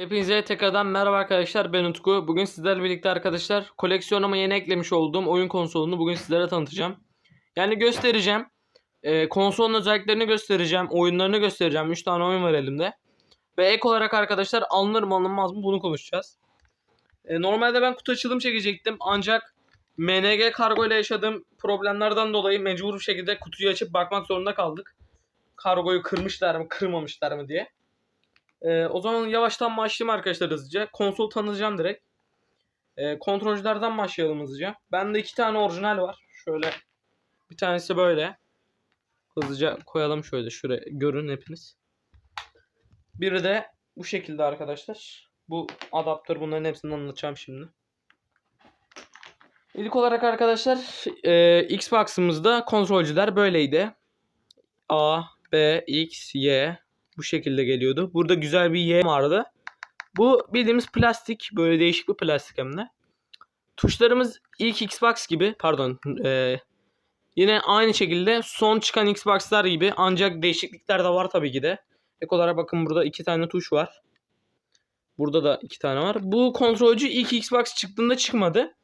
Hepinize tekrardan merhaba arkadaşlar ben Utku. Bugün sizlerle birlikte arkadaşlar koleksiyonuma yeni eklemiş olduğum oyun konsolunu bugün sizlere tanıtacağım. Yani göstereceğim. Ee, konsolun özelliklerini göstereceğim. Oyunlarını göstereceğim. 3 tane oyun var elimde. Ve ek olarak arkadaşlar alınır mı alınmaz mı bunu konuşacağız. Ee, normalde ben kutu açılım çekecektim. Ancak MNG kargo ile yaşadığım problemlerden dolayı mecbur bir şekilde kutuyu açıp bakmak zorunda kaldık. Kargoyu kırmışlar mı kırmamışlar mı diye. Ee, o zaman yavaştan başlayayım arkadaşlar hızlıca. Konsol tanıtacağım direkt. Ee, kontrolcülerden başlayalım hızlıca. Bende iki tane orijinal var. Şöyle bir tanesi böyle. Hızlıca koyalım şöyle şuraya görün hepiniz. Biri de bu şekilde arkadaşlar. Bu adaptör bunların hepsini anlatacağım şimdi. İlk olarak arkadaşlar e, Xbox'ımızda kontrolcüler böyleydi. A, B, X, Y bu şekilde geliyordu. Burada güzel bir Y vardı. Bu bildiğimiz plastik. Böyle değişik bir plastik hem de. Tuşlarımız ilk Xbox gibi. Pardon. e, yine aynı şekilde son çıkan Xbox'lar gibi. Ancak değişiklikler de var tabii ki de. Ek olarak bakın burada iki tane tuş var. Burada da iki tane var. Bu kontrolcü ilk Xbox çıktığında çıkmadı.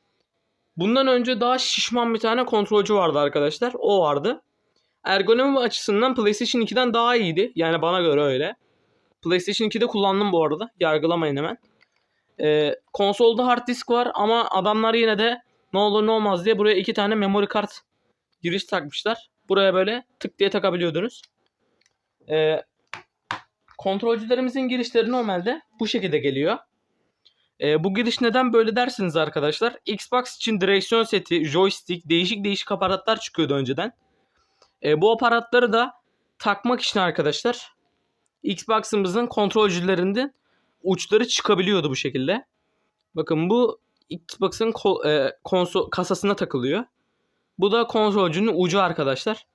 Bundan önce daha şişman bir tane kontrolcü vardı arkadaşlar. O vardı ergonomi açısından PlayStation 2'den daha iyiydi. Yani bana göre öyle. PlayStation 2'de kullandım bu arada. Yargılamayın hemen. Ee, konsolda hard disk var ama adamlar yine de ne olur ne olmaz diye buraya iki tane memory kart giriş takmışlar. Buraya böyle tık diye takabiliyordunuz. Ee, kontrolcülerimizin girişleri normalde bu şekilde geliyor. Ee, bu giriş neden böyle dersiniz arkadaşlar? Xbox için direksiyon seti, joystick, değişik değişik aparatlar çıkıyordu önceden. E, bu aparatları da takmak için arkadaşlar Xbox'ımızın kontrolcülerinde uçları çıkabiliyordu bu şekilde. Bakın bu Xbox'ın e, konsol kasasına takılıyor. Bu da kontrolcünün ucu arkadaşlar.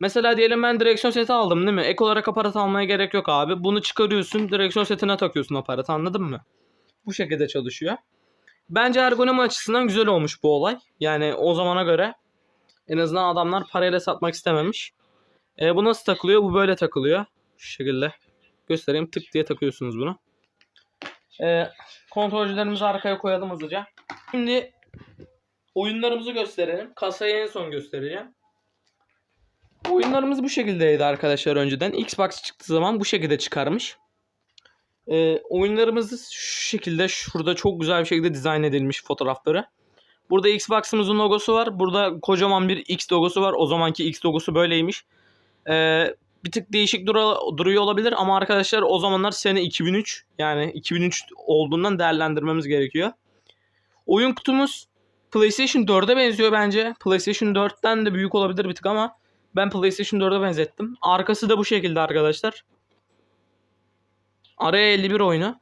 Mesela diyelim ben direksiyon seti aldım değil mi? Ek olarak aparat almaya gerek yok abi. Bunu çıkarıyorsun direksiyon setine takıyorsun aparat anladın mı? Bu şekilde çalışıyor. Bence ergonomi açısından güzel olmuş bu olay. Yani o zamana göre en azından adamlar parayla satmak istememiş. E, bu nasıl takılıyor? Bu böyle takılıyor. Şu şekilde. Göstereyim. Tık diye takıyorsunuz bunu. E, kontrolcülerimizi arkaya koyalım hızlıca. Şimdi oyunlarımızı gösterelim. Kasayı en son göstereceğim. Oyunlarımız bu şekildeydi arkadaşlar önceden. Xbox çıktığı zaman bu şekilde çıkarmış. E, oyunlarımız şu şekilde şurada çok güzel bir şekilde dizayn edilmiş fotoğrafları. Burada Xbox'ımızın logosu var. Burada kocaman bir X logosu var. O zamanki X logosu böyleymiş. Ee, bir tık değişik dura- duruyor olabilir ama arkadaşlar o zamanlar sene 2003 yani 2003 olduğundan değerlendirmemiz gerekiyor. Oyun kutumuz PlayStation 4'e benziyor bence. PlayStation 4'ten de büyük olabilir bir tık ama ben PlayStation 4'e benzettim. Arkası da bu şekilde arkadaşlar. Araya 51 oyunu.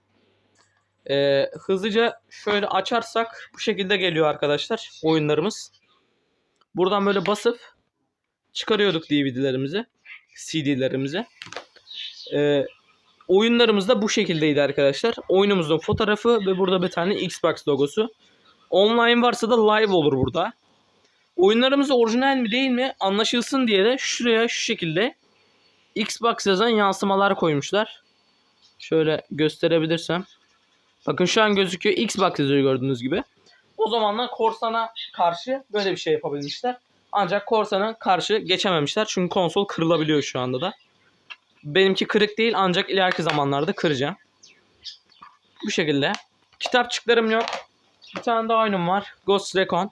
Ee, hızlıca şöyle açarsak bu şekilde geliyor arkadaşlar oyunlarımız. Buradan böyle basıp çıkarıyorduk DVD'lerimizi, CD'lerimizi. Ee, oyunlarımız da bu şekildeydi arkadaşlar. Oyunumuzun fotoğrafı ve burada bir tane Xbox logosu. Online varsa da live olur burada. Oyunlarımız orijinal mi değil mi anlaşılsın diye de şuraya şu şekilde Xbox yazan yansımalar koymuşlar. Şöyle gösterebilirsem. Bakın şu an gözüküyor. Xbox yazıyor gördüğünüz gibi. O zamanlar Korsan'a karşı böyle bir şey yapabilmişler. Ancak Korsan'a karşı geçememişler. Çünkü konsol kırılabiliyor şu anda da. Benimki kırık değil ancak ileriki zamanlarda kıracağım. Bu şekilde. Kitapçıklarım yok. Bir tane daha oyunum var. Ghost Recon.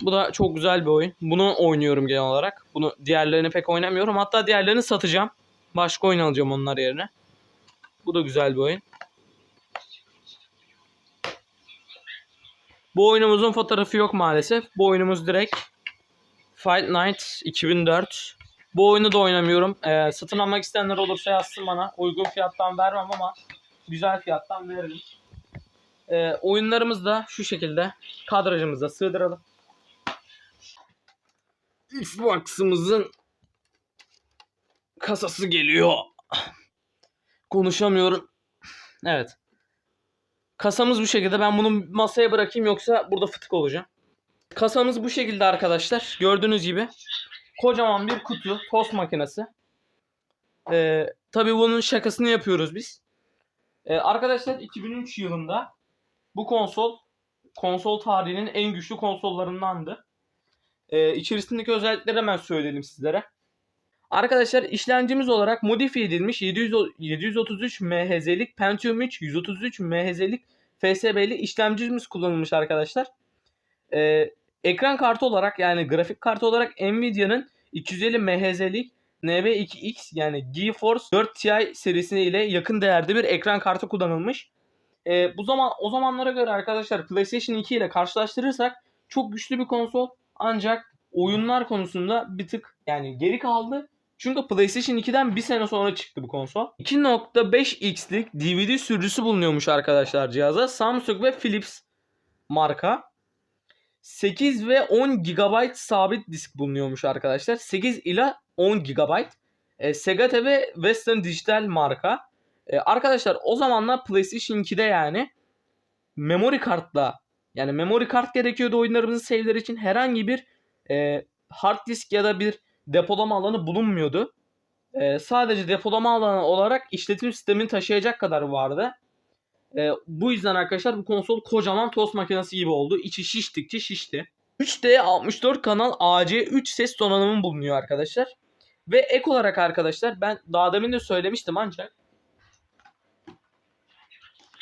Bu da çok güzel bir oyun. Bunu oynuyorum genel olarak. Bunu diğerlerini pek oynamıyorum. Hatta diğerlerini satacağım. Başka oyun alacağım onlar yerine. Bu da güzel bir oyun. Bu oyunumuzun fotoğrafı yok maalesef. Bu oyunumuz direkt Fight Night 2004. Bu oyunu da oynamıyorum. Ee, satın almak isteyenler olursa yazsın bana. Uygun fiyattan vermem ama güzel fiyattan veririm. Ee, oyunlarımız da şu şekilde kadrajımıza sığdıralım. Xbox'ımızın kasası geliyor. Konuşamıyorum. Evet. Kasamız bu şekilde. Ben bunu masaya bırakayım yoksa burada fıtık olacağım. Kasamız bu şekilde arkadaşlar. Gördüğünüz gibi. Kocaman bir kutu. Tost makinesi. Ee, tabii bunun şakasını yapıyoruz biz. Ee, arkadaşlar 2003 yılında bu konsol konsol tarihinin en güçlü konsollarındandı. Ee, içerisindeki özellikleri hemen söyleyelim sizlere. Arkadaşlar işlemcimiz olarak modifiye edilmiş 700, o- 733 MHz'lik Pentium 3 133 MHz'lik FSB'li işlemcimiz kullanılmış arkadaşlar. Ee, ekran kartı olarak yani grafik kartı olarak Nvidia'nın 250 MHz'lik NB2X yani GeForce 4 Ti serisi ile yakın değerde bir ekran kartı kullanılmış. Ee, bu zaman o zamanlara göre arkadaşlar PlayStation 2 ile karşılaştırırsak çok güçlü bir konsol ancak oyunlar konusunda bir tık yani geri kaldı. Çünkü PlayStation 2'den bir sene sonra çıktı bu konsol. 2.5x'lik DVD sürücüsü bulunuyormuş arkadaşlar cihaza. Samsung ve Philips marka. 8 ve 10 GB sabit disk bulunuyormuş arkadaşlar. 8 ila 10 GB. E, Sega TV Western Digital marka. E, arkadaşlar o zamanlar PlayStation 2'de yani memory kartla yani memory kart gerekiyordu oyunlarımızı save'ler için herhangi bir e, hard disk ya da bir depolama alanı bulunmuyordu. E, sadece depolama alanı olarak işletim sistemini taşıyacak kadar vardı. E, bu yüzden arkadaşlar bu konsol kocaman tost makinesi gibi oldu. İçi şiştikçe şişti. 3D 64 kanal AC3 ses donanımı bulunuyor arkadaşlar. Ve ek olarak arkadaşlar ben daha demin de söylemiştim ancak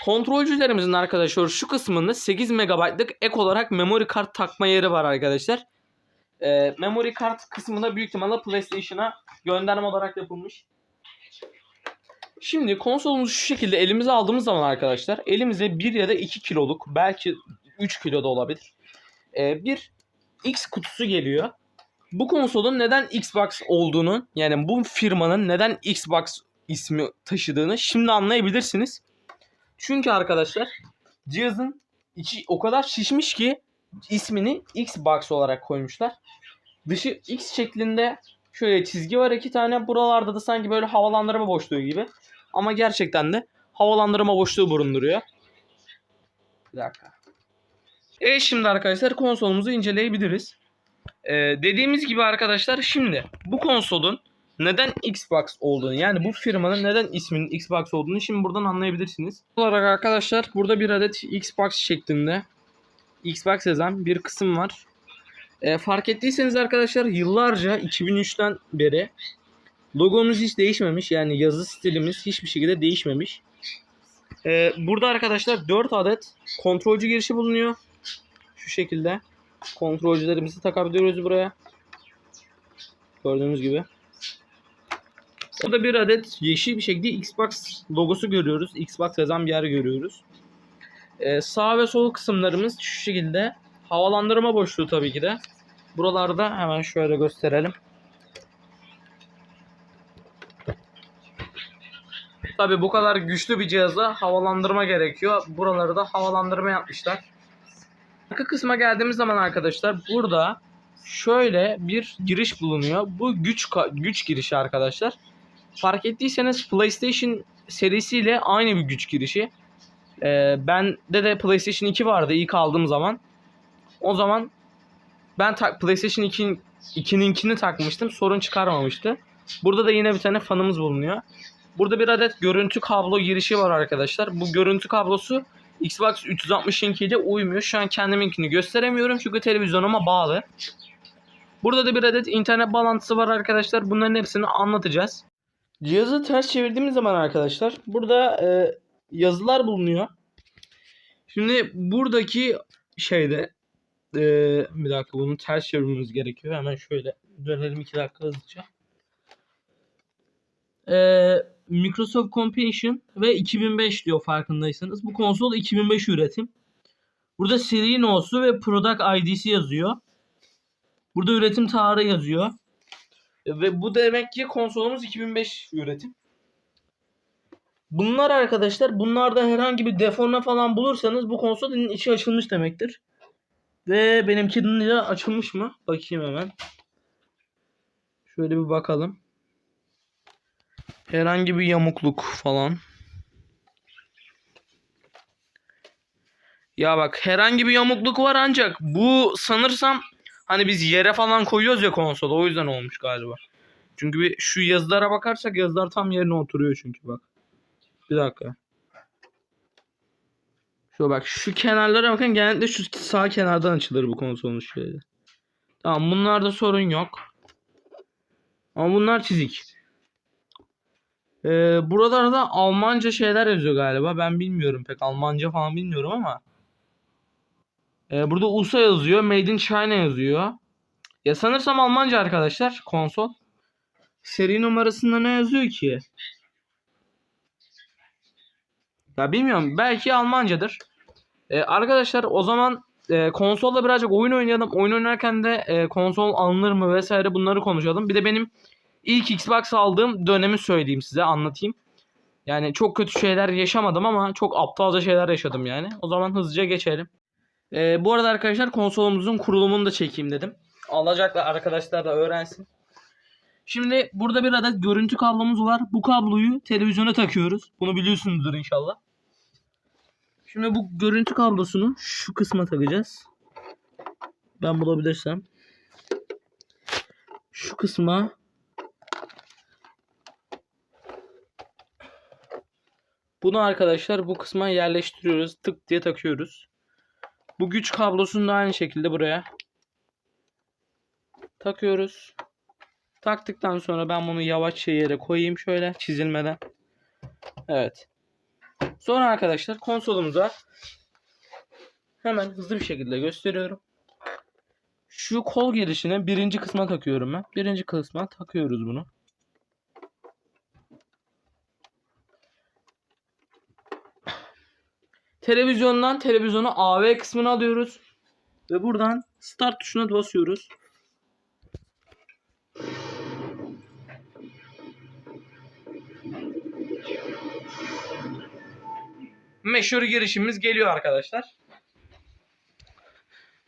kontrolcülerimizin arkadaşlar şu kısmında 8 MB'lık ek olarak memory kart takma yeri var arkadaşlar. Ee, memory kart kısmında büyük ihtimalle PlayStation'a gönderme olarak yapılmış. Şimdi konsolumuzu şu şekilde elimize aldığımız zaman arkadaşlar elimize 1 ya da 2 kiloluk belki 3 kilo da olabilir. Ee, bir X kutusu geliyor. Bu konsolun neden Xbox olduğunu yani bu firmanın neden Xbox ismi taşıdığını şimdi anlayabilirsiniz. Çünkü arkadaşlar cihazın içi o kadar şişmiş ki ismini Xbox olarak koymuşlar. Dışı X şeklinde şöyle çizgi var iki tane. Buralarda da sanki böyle havalandırma boşluğu gibi. Ama gerçekten de havalandırma boşluğu bulunduruyor. Bir dakika. Evet şimdi arkadaşlar konsolumuzu inceleyebiliriz. Ee, dediğimiz gibi arkadaşlar şimdi bu konsolun neden Xbox olduğunu yani bu firmanın neden isminin Xbox olduğunu şimdi buradan anlayabilirsiniz. olarak arkadaşlar burada bir adet Xbox şeklinde Xbox yazan bir kısım var. Ee, fark ettiyseniz arkadaşlar yıllarca 2003'ten beri logomuz hiç değişmemiş. Yani yazı stilimiz hiçbir şekilde değişmemiş. Ee, burada arkadaşlar 4 adet kontrolcü girişi bulunuyor. Şu şekilde kontrolcülerimizi takabiliyoruz buraya. Gördüğünüz gibi. Burada bir adet yeşil bir şekilde Xbox logosu görüyoruz. Xbox yazan bir yer görüyoruz. Ee, sağ ve sol kısımlarımız şu şekilde. Havalandırma boşluğu tabii ki de. Buralarda hemen şöyle gösterelim. Tabii bu kadar güçlü bir cihaza havalandırma gerekiyor. Buraları da havalandırma yapmışlar. Arka kısma geldiğimiz zaman arkadaşlar burada şöyle bir giriş bulunuyor. Bu güç güç girişi arkadaşlar. Fark ettiyseniz PlayStation serisiyle aynı bir güç girişi. Ee, bende de PlayStation 2 vardı ilk aldığım zaman. O zaman ben ta- PlayStation 2'nin 2'ninkini takmıştım. Sorun çıkarmamıştı. Burada da yine bir tane fanımız bulunuyor. Burada bir adet görüntü kablo girişi var arkadaşlar. Bu görüntü kablosu Xbox 360 ile uymuyor. Şu an kendiminkini gösteremiyorum çünkü televizyonuma bağlı. Burada da bir adet internet bağlantısı var arkadaşlar. Bunların hepsini anlatacağız. Cihazı ters çevirdiğimiz zaman arkadaşlar burada e, yazılar bulunuyor. Şimdi buradaki şeyde e, bir dakika bunu ters çevirmemiz gerekiyor. Hemen şöyle dönelim iki dakika hızlıca. E, Microsoft Competition ve 2005 diyor farkındaysanız. Bu konsol 2005 üretim. Burada seri no'su ve product ID'si yazıyor. Burada üretim tarihi yazıyor. Ve bu demek ki konsolumuz 2005 üretim. Bunlar arkadaşlar bunlarda herhangi bir deforme falan bulursanız bu konsolun içi açılmış demektir. Ve benimkinin de açılmış mı? Bakayım hemen. Şöyle bir bakalım. Herhangi bir yamukluk falan. Ya bak herhangi bir yamukluk var ancak bu sanırsam hani biz yere falan koyuyoruz ya konsolu o yüzden olmuş galiba. Çünkü bir şu yazılara bakarsak yazılar tam yerine oturuyor çünkü bak. Bir dakika. Şu bak şu kenarlara bakın genellikle şu sağ kenardan açılır bu konsolun şöyle. Tamam bunlarda sorun yok. Ama bunlar çizik. Ee, buralarda Almanca şeyler yazıyor galiba. Ben bilmiyorum pek Almanca falan bilmiyorum ama. Ee, burada USA yazıyor. Made in China yazıyor. Ya sanırsam Almanca arkadaşlar konsol. Seri numarasında ne yazıyor ki? Ya bilmiyorum. Belki Almancadır. Ee, arkadaşlar o zaman e, konsolda birazcık oyun oynayalım. Oyun oynarken de e, konsol alınır mı vesaire bunları konuşalım. Bir de benim ilk Xbox aldığım dönemi söyleyeyim size anlatayım. Yani çok kötü şeyler yaşamadım ama çok aptalca şeyler yaşadım yani. O zaman hızlıca geçelim. Ee, bu arada arkadaşlar konsolumuzun kurulumunu da çekeyim dedim. Alacaklar arkadaşlar da öğrensin. Şimdi burada bir adet görüntü kablomuz var. Bu kabloyu televizyona takıyoruz. Bunu biliyorsunuzdur inşallah. Şimdi bu görüntü kablosunu şu kısma takacağız. Ben bulabilirsem. Şu kısma Bunu arkadaşlar bu kısma yerleştiriyoruz. Tık diye takıyoruz. Bu güç kablosunu da aynı şekilde buraya takıyoruz. Taktıktan sonra ben bunu yavaşça yere koyayım şöyle çizilmeden. Evet. Sonra arkadaşlar konsolumuza hemen hızlı bir şekilde gösteriyorum. Şu kol girişine birinci kısma takıyorum ben. Birinci kısma takıyoruz bunu. Televizyondan televizyonu AV kısmına alıyoruz. Ve buradan start tuşuna basıyoruz. Meşhur girişimiz geliyor arkadaşlar.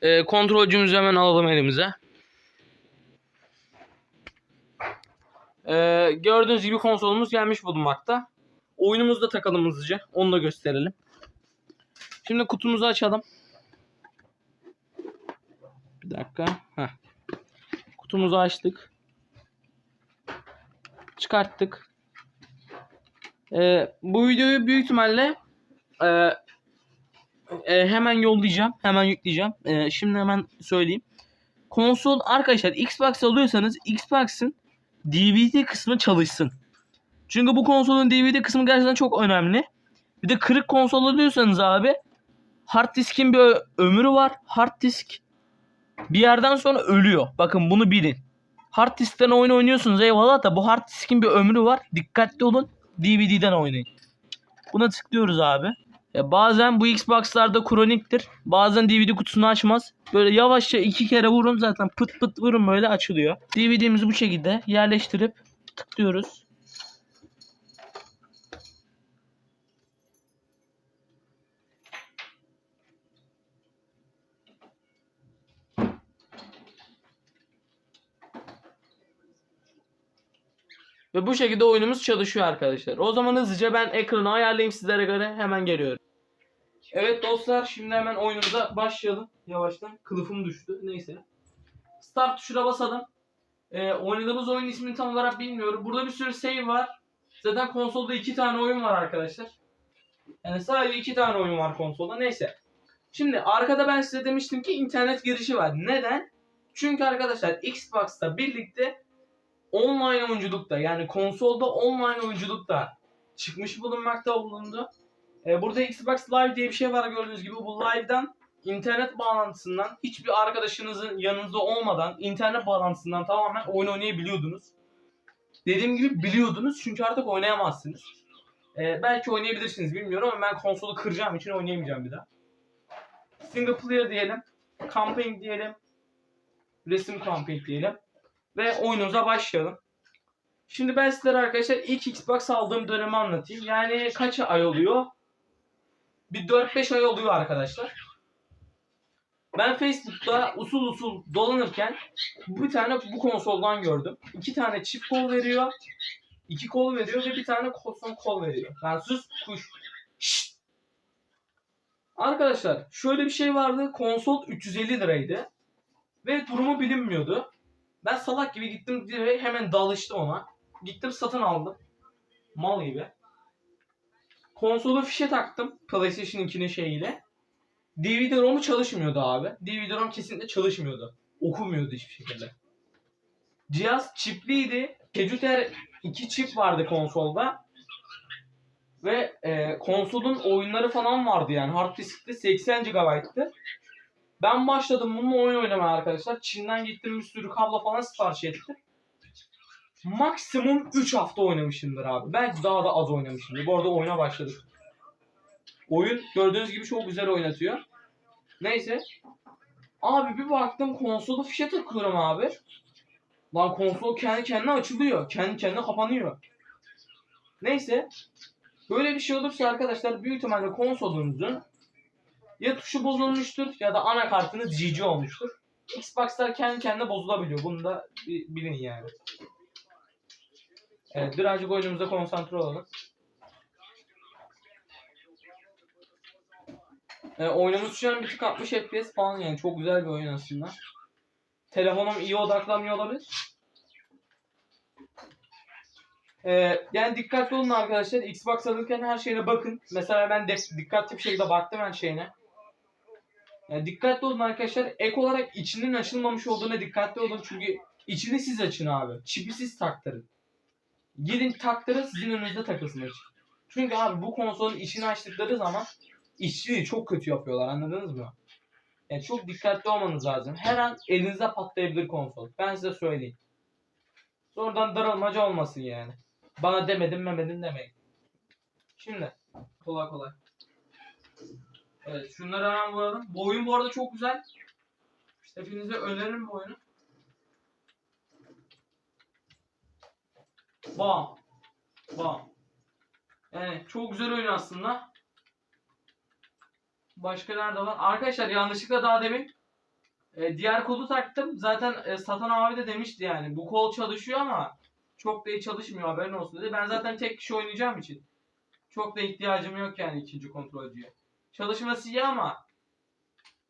Ee, kontrolcümüzü hemen alalım elimize. Ee, gördüğünüz gibi konsolumuz gelmiş bulunmakta. Oyunumuzu da takalım hızlıca. Onu da gösterelim. Şimdi kutumuzu açalım. Bir dakika. Heh. Kutumuzu açtık. Çıkarttık. Ee, bu videoyu büyük ihtimalle e, e, hemen yollayacağım. Hemen yükleyeceğim. E, şimdi hemen söyleyeyim. Konsol arkadaşlar Xbox alıyorsanız Xbox'ın DVD kısmı çalışsın. Çünkü bu konsolun DVD kısmı gerçekten çok önemli. Bir de kırık konsol alıyorsanız abi hard diskin bir ömrü var. Hard disk bir yerden sonra ölüyor. Bakın bunu bilin. Hard diskten oyun oynuyorsunuz eyvallah da bu hard diskin bir ömrü var. Dikkatli olun. DVD'den oynayın. Buna tıklıyoruz abi. Ya bazen bu Xbox'larda kroniktir. Bazen DVD kutusunu açmaz. Böyle yavaşça iki kere vurun zaten pıt pıt vurun böyle açılıyor. DVD'mizi bu şekilde yerleştirip tıklıyoruz. Ve bu şekilde oyunumuz çalışıyor arkadaşlar. O zaman hızlıca ben ekranı ayarlayayım sizlere göre hemen geliyorum. Evet dostlar şimdi hemen oyunumuza başlayalım. Yavaştan kılıfım düştü. Neyse. Start tuşuna basalım. Ee, oynadığımız oyun ismini tam olarak bilmiyorum. Burada bir sürü save var. Zaten konsolda iki tane oyun var arkadaşlar. Yani sadece iki tane oyun var konsolda. Neyse. Şimdi arkada ben size demiştim ki internet girişi var. Neden? Çünkü arkadaşlar Xbox'ta birlikte online oyunculukta yani konsolda online oyunculukta çıkmış bulunmakta bulundu. Ee, burada Xbox Live diye bir şey var gördüğünüz gibi. Bu live'dan internet bağlantısından hiçbir arkadaşınızın yanınızda olmadan internet bağlantısından tamamen oyun oynayabiliyordunuz. Dediğim gibi biliyordunuz çünkü artık oynayamazsınız. Ee, belki oynayabilirsiniz bilmiyorum ama ben konsolu kıracağım için oynayamayacağım bir daha. Single player diyelim. Campaign diyelim. Resim campaign diyelim. Ve oyunumuza başlayalım. Şimdi ben sizlere arkadaşlar ilk Xbox aldığım dönemi anlatayım. Yani kaç ay oluyor? Bir 4-5 ay oluyor arkadaşlar. Ben Facebook'ta usul usul dolanırken bir tane bu konsoldan gördüm. İki tane çift kol veriyor. iki kol veriyor ve bir tane kol, son kol veriyor. Yani sus kuş. Şşt. Arkadaşlar şöyle bir şey vardı. Konsol 350 liraydı. Ve durumu bilinmiyordu. Ben salak gibi gittim direkt hemen dalıştım ona. Gittim satın aldım. Mal gibi. konsolu fişe taktım PlayStation 2'nin şeyiyle. DVD-ROM'u çalışmıyordu abi. DVD-ROM kesinlikle çalışmıyordu. Okumuyordu hiçbir şekilde. Cihaz çipliydi. Kejuter iki çip vardı konsolda. Ve e, konsolun oyunları falan vardı yani. Hard diskte 80 GB'tı. Ben başladım bununla oyun oynamaya arkadaşlar. Çin'den gittim bir sürü kablo falan sipariş ettim. Maksimum 3 hafta oynamışımdır abi. Belki daha da az oynamışımdır. Bu arada oyuna başladık. Oyun gördüğünüz gibi çok güzel oynatıyor. Neyse. Abi bir baktım konsolu fişe takıyorum abi. Lan konsol kendi kendine açılıyor. Kendi kendine kapanıyor. Neyse. Böyle bir şey olursa arkadaşlar büyük ihtimalle konsolunuzun ya tuşu bozulmuştur ya da anakartınız GG olmuştur. Xbox'lar kendi kendine bozulabiliyor. Bunu da bi- bilin yani. Evet, birazcık oyunumuza konsantre olalım. Ee, oyunumuz şu an bir tık 60 FPS falan yani çok güzel bir oyun aslında. Telefonum iyi odaklanmıyor olabilir. Ee, yani dikkatli olun arkadaşlar. Xbox alırken her şeyine bakın. Mesela ben de dikkatli bir şekilde baktım her şeyine. Yani dikkatli olun arkadaşlar. Ek olarak içinin açılmamış olduğuna dikkatli olun. Çünkü içini siz açın abi. Çipi siz taktırın. Gidin taktırın sizin önünüzde takılsın açık. Çünkü abi bu konsolun içini açtıkları zaman işçiliği çok kötü yapıyorlar anladınız mı? Yani çok dikkatli olmanız lazım. Her an elinizde patlayabilir konsol. Ben size söyleyeyim. Sonradan darılmaca olmasın yani. Bana demedim memedim demeyin. Şimdi kolay kolay. Evet şunları hemen vuralım. Bu oyun bu arada çok güzel. Hepinize öneririm bu oyunu. Bam. Bam. Yani çok güzel oyun aslında. Başka nerede var? Arkadaşlar yanlışlıkla daha demin e, diğer kodu taktım. Zaten e, satan abi de demişti yani bu kol çalışıyor ama çok da iyi çalışmıyor haberin olsun dedi. Ben zaten tek kişi oynayacağım için çok da ihtiyacım yok yani ikinci kontrolcüye. Çalışması iyi ama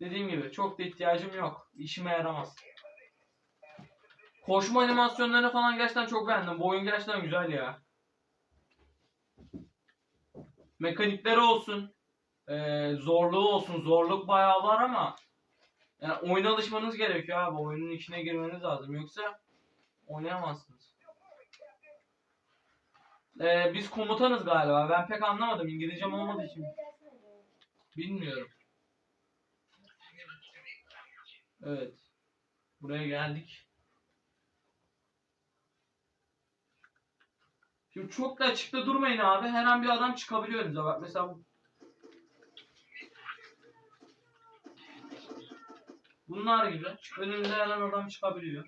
dediğim gibi çok da ihtiyacım yok. İşime yaramaz. Koşma animasyonlarını falan gerçekten çok beğendim. Bu oyun gerçekten güzel ya. Mekanikleri olsun. eee, zorluğu olsun. Zorluk bayağı var ama yani oyuna alışmanız gerekiyor abi. Oyunun içine girmeniz lazım. Yoksa oynayamazsınız. Eee, biz komutanız galiba. Ben pek anlamadım. İngilizcem olmadığı için. Bilmiyorum. Evet. Buraya geldik. Şimdi çok da açıkta durmayın abi. Her an bir adam çıkabiliyor önünüze. Bak mesela bu- Bunlar gibi. Önünüze her an adam çıkabiliyor.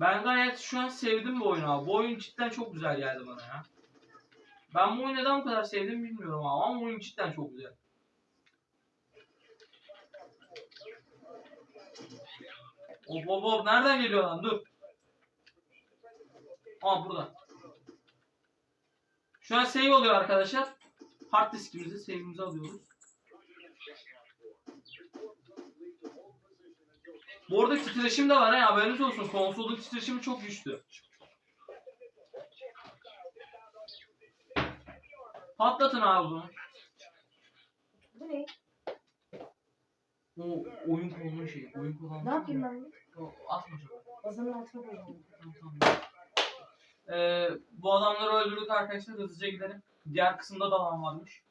Ben gayet şu an sevdim bu oyunu abi. Bu oyun cidden çok güzel geldi bana ya. Ben bu oyunu neden bu kadar sevdim bilmiyorum abi ama oyun cidden çok güzel. Hop hop hop nereden geliyor lan dur. Aa burada. Şu an save oluyor arkadaşlar. Hard diskimizi save'imizi alıyoruz. Bu arada titreşim de var ha haberiniz olsun. Konsolun titreşimi çok güçlü. Patlatın abi bunu. Bu ne? O oyun kolunun şeyi. Oyun kolunun Ne yapayım ben? O, atma çok. Altına koyacağım. Tamam, tamam. Ee, bu adamları öldürdük arkadaşlar. Hızlıca gidelim. Diğer kısımda da alan varmış.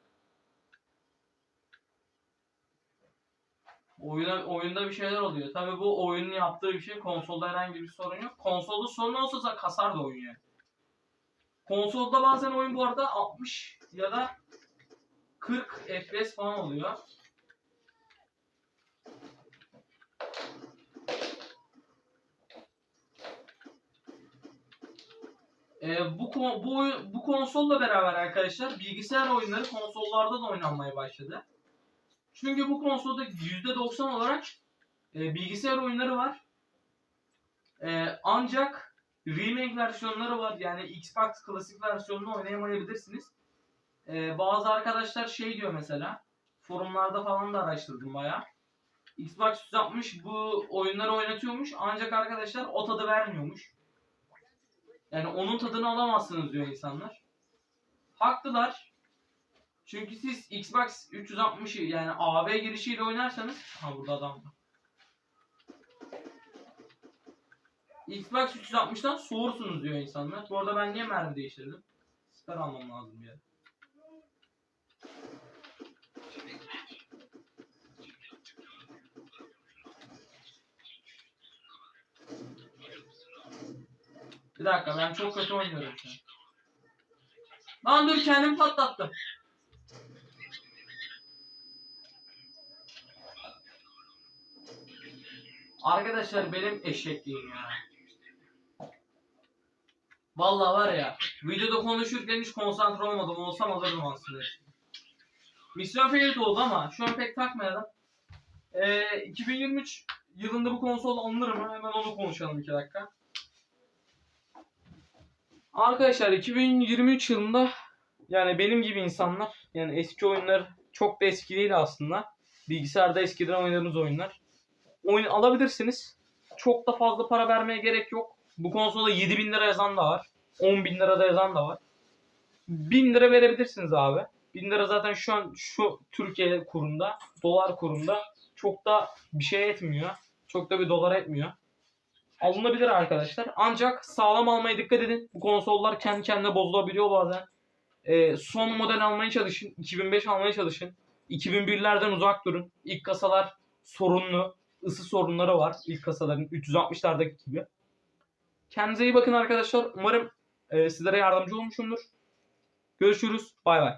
Oyuna, oyunda bir şeyler oluyor. Tabii bu oyunun yaptığı bir şey. Konsolda herhangi bir sorun yok. Konsolda sorun olsa zaten kasar da oyun yani. Konsolda bazen oyun bu arada 60 ya da 40 FPS falan oluyor. Ee, bu bu bu konsolla beraber arkadaşlar bilgisayar oyunları konsollarda da oynanmaya başladı. Çünkü bu konsolda %90 olarak e, bilgisayar oyunları var. E, ancak remake versiyonları var. Yani Xbox klasik versiyonunu oynayamayabilirsiniz. E, bazı arkadaşlar şey diyor mesela. Forumlarda falan da araştırdım bayağı. Xbox 360 bu oyunları oynatıyormuş ancak arkadaşlar o tadı vermiyormuş. Yani onun tadını alamazsınız diyor insanlar. Haklılar. Çünkü siz Xbox 360'ı yani AV girişiyle oynarsanız ha burada adam var. Xbox 360'dan soğursunuz diyor insanlar. Bu arada ben niye mermi değiştirdim? Siper almam lazım bir. Bir dakika ben çok kötü oynuyorum şu an. Lan dur kendim patlattım. Arkadaşlar benim eşekliğim ya. Vallahi var ya videoda konuşurken hiç konsantre olmadım olsam alırdım aslında. Misyon failed oldu ama şu an pek takmayalım. Ee, 2023 yılında bu konsol alınır mı? Hemen onu konuşalım iki dakika. Arkadaşlar 2023 yılında yani benim gibi insanlar yani eski oyunlar çok da eski değil aslında. Bilgisayarda eskiden oynadığımız oyunlar. Oyun alabilirsiniz. Çok da fazla para vermeye gerek yok. Bu konsola 7000 lira yazan da var. 10 bin lira da yazan da var. 1000 lira verebilirsiniz abi. 1000 lira zaten şu an şu Türkiye kurunda, dolar kurunda çok da bir şey etmiyor. Çok da bir dolar etmiyor. Alınabilir arkadaşlar. Ancak sağlam almaya dikkat edin. Bu konsollar kendi kendine bozulabiliyor bazen. Ee, son model almaya çalışın. 2005 almaya çalışın. 2001'lerden uzak durun. İlk kasalar sorunlu. Isı sorunları var. İlk kasaların 360'lardaki gibi. Kendinize iyi bakın arkadaşlar. Umarım e, sizlere yardımcı olmuşumdur. Görüşürüz. Bay bay.